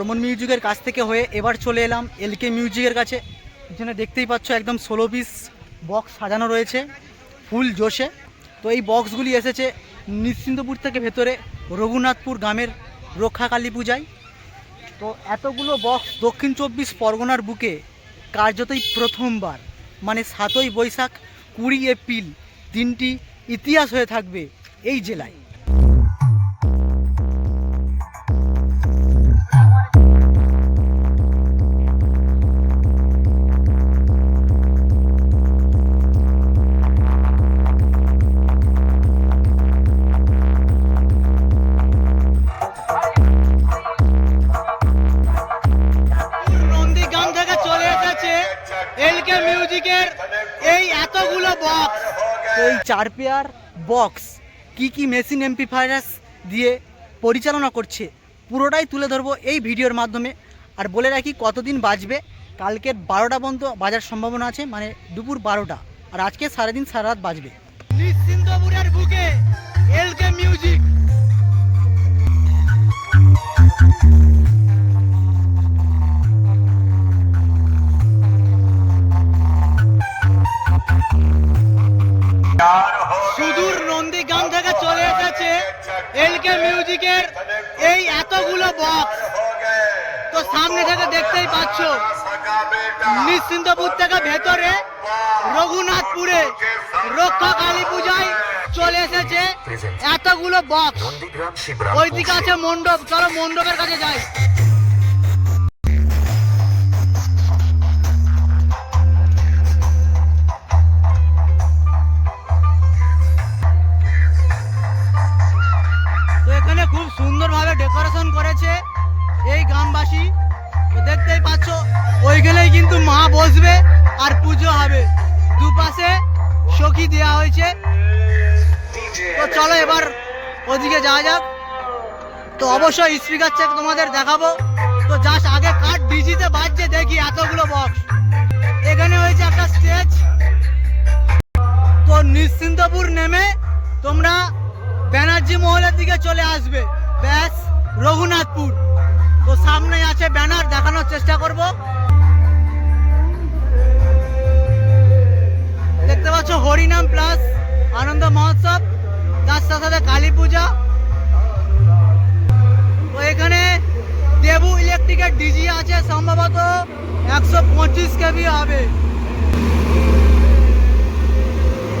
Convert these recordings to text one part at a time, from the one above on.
Hormone মিউজিকের কাছ থেকে হয়ে এবার চলে এলাম এলকে মিউজিকের কাছে। এখানে দেখতেই পাচ্ছ একদম ষোলো পিস বক্স সাজানো রয়েছে, ফুল জোশে। তো এই বক্সগুলি এসেছে নিশ্চিন্তপুর থেকে ভেতরে রঘুনাথপুর গ্রামের রক্ষা কালী পূজায়। তো এতগুলো বক্স দক্ষিণ চব্বিশ পরগনার বুকে কার্যতই প্রথমবার মানে সাতই বৈশাখ কুড়ি এপ্রিল দিনটি ইতিহাস হয়ে থাকবে এই জেলায়। এই চার পেয়ার বক্স কি কি মেশিন এমপিফায়ার্স দিয়ে পরিচালনা করছে পুরোটাই তুলে ধরবো এই ভিডিওর মাধ্যমে। আর বলে রাখি কতদিন বাজবে কালকের বারোটা পর্যন্ত বাজার সম্ভাবনা আছে মানে দুপুর বারোটা। আর আজকে সারাদিন সারা রাত বাজবে নিশ্চিন্তপুরের বুকে এলকে মিউজিক। এলকে মিউজিকের এই এতগুলো বক্স তো সামনে থেকে দেখতেই পাচ্ছ নিশ্চিন্তপুর থেকে ভেতরে রঘুনাথপুরে রক্ষা কালী পূজায় চলে এসেছে এতগুলো বক্স ওইদিকে আছে মণ্ডপ। চলো মণ্ডপের কাছে যাই। গ্রামবাসী তো দেখতেই পাচ্ছ, ওইখানেই কিন্তু মা বসবে আর পুজো হবে। দুপাশে সখী দেওয়া হয়েছে। তো চলো এবার ওদিকে যাওয়া যাক। তো অবশ্যই স্পিকার চেক তোমাদের দেখাবো। তো জাস্ট আগে কার ডিজিতে বাজছে, দেখি এতগুলো বক্স এখানে হয়েছে একটা স্টেজ তো নিশ্চিন্তপুর নেমে তোমরা ব্যানার্জি মহলের দিকে চলে আসবে। ব্যাস, রঘুনাথপুর। তো সামনে আছে ব্যানার, দেখানোর চেষ্টা করব। দেখতে পাচ্ছ হরিনাম প্লাস আনন্দ মহোৎসব, তার সাথে সাথে কালী পূজা। তো এখানে দেবু ইলেকট্রিকের ডিজি আছে, সম্ভবত একশো পঁচিশ কেবি হবে।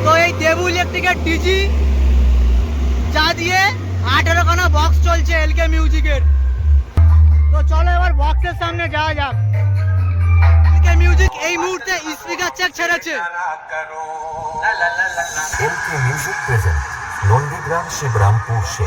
তো এই দেবু ইলেকট্রিকের ডিজি যা দিয়ে আঠেরো খানা বক্স চলছে এলকে মিউজিকের তো চলো এবার বক্সের সামনে যাওয়া যাক। মিউজিক এই মুহূর্তে স্পিকার চেক ছেড়েছে। LK music present Nandigram Shibrampur সে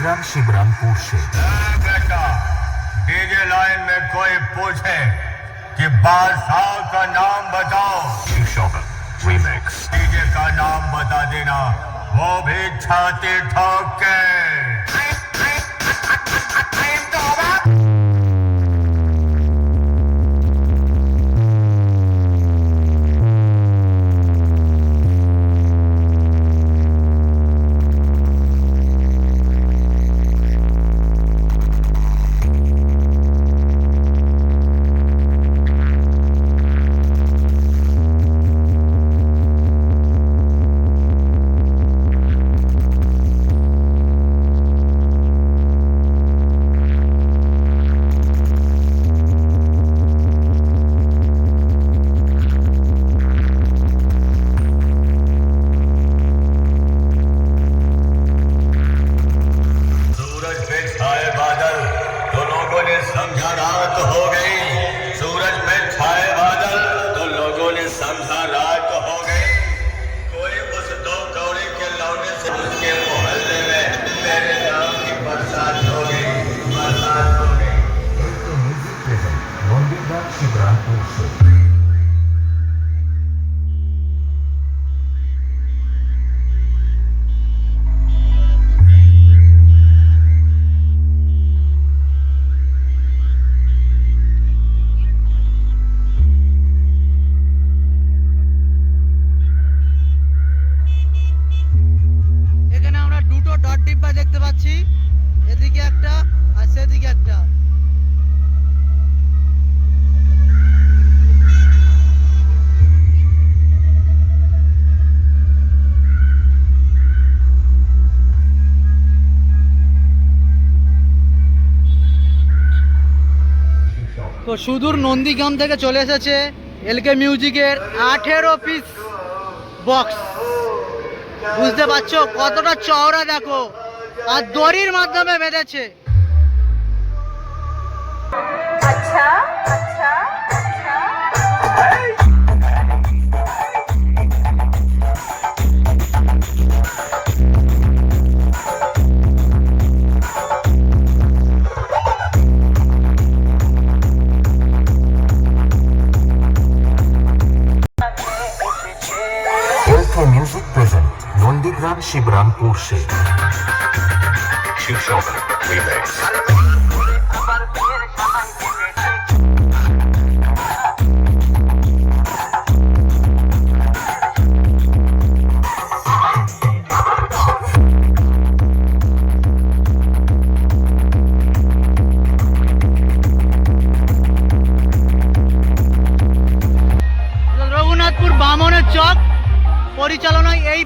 संग्राम शिवरामपुर से डीजे लाइन में कोई पूछे कि बादशाह का नाम बताओ। डीजे का नाम बता देना वो भी छाती ठोक के। শিবরামপুর से দেখো, সুদূর নন্দীগ্রাম থেকে চলে এসেছে এলকে মিউজিকের আঠেরো পিস বক্স বুঝতে পারছ? কতটা চওড়া দেখো, আর দড়ির মাধ্যমে বেঁধেছে। আচ্ছা Шибран Урши. Чучок Ремикс. রঘুনাথপুর বামনের চক পরিচালনায় এই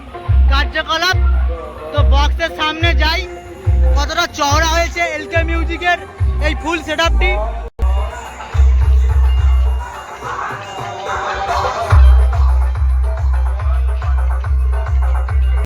কার্যকলাপ। তো বক্সের সামনে যাই। কতটা চওড়া হয়েছে এলকে মিউজিকের এই ফুল সেট